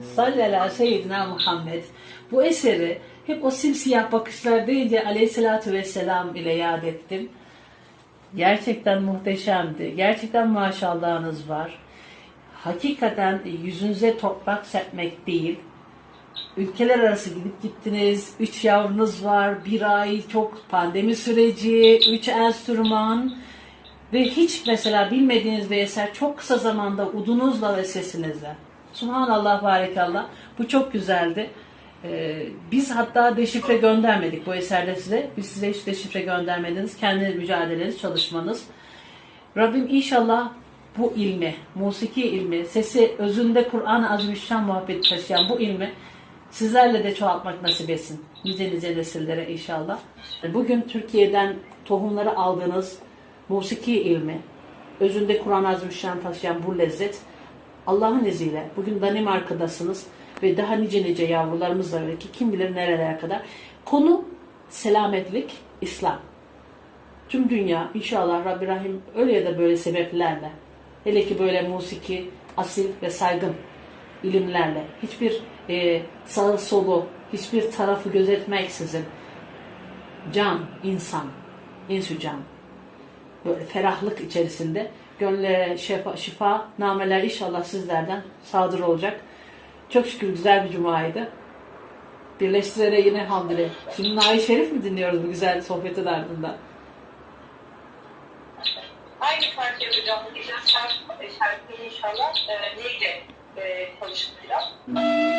Sallallahu seyyidina Muhammed. Bu eseri hep o simsiyah bakışlar deyince aleyhissalatü vesselam ile yad ettim. Gerçekten muhteşemdi. Gerçekten maşallahınız var. Hakikaten yüzünüze toprak serpmek değil. Ülkeler arası gidip gittiniz. Üç yavrunuz var. Bir ay çok pandemi süreci. Üç enstrüman. Ve hiç mesela bilmediğiniz bir eser çok kısa zamanda udunuzla ve sesinizle. Subhanallah, barekallah. Bu çok güzeldi. Ee, biz hatta deşifre göndermedik bu eserde size. Biz size hiç deşifre göndermediniz. Kendi mücadeleniz, çalışmanız. Rabbim inşallah bu ilmi, musiki ilmi, sesi özünde Kur'an-ı Azimüşşan muhabbeti taşıyan bu ilmi sizlerle de çoğaltmak nasip etsin. Nice nice nesillere inşallah. Bugün Türkiye'den tohumları aldığınız musiki ilmi, özünde Kur'an-ı Azimüşşan taşıyan bu lezzet Allah'ın izniyle bugün Danimarka'dasınız ve daha nice nice yavrularımız öyle ki kim bilir nerelere kadar. Konu selametlik, İslam. Tüm dünya inşallah Rabbi Rahim öyle ya da böyle sebeplerle hele ki böyle musiki, asil ve saygın ilimlerle hiçbir e, sağı solu, hiçbir tarafı gözetmeksizin can, insan, insü can böyle ferahlık içerisinde gönüllere şifa, şifa nameler inşallah sizlerden sadır olacak. Çok şükür güzel bir cumaydı. Birleştirerek yine hamdülillah. Şimdi Nail Şerif mi dinliyoruz bu güzel sohbetin ardından? Aynı parça hocam. Geçen şarkı, şarkıyı inşallah e, neyle e, biraz.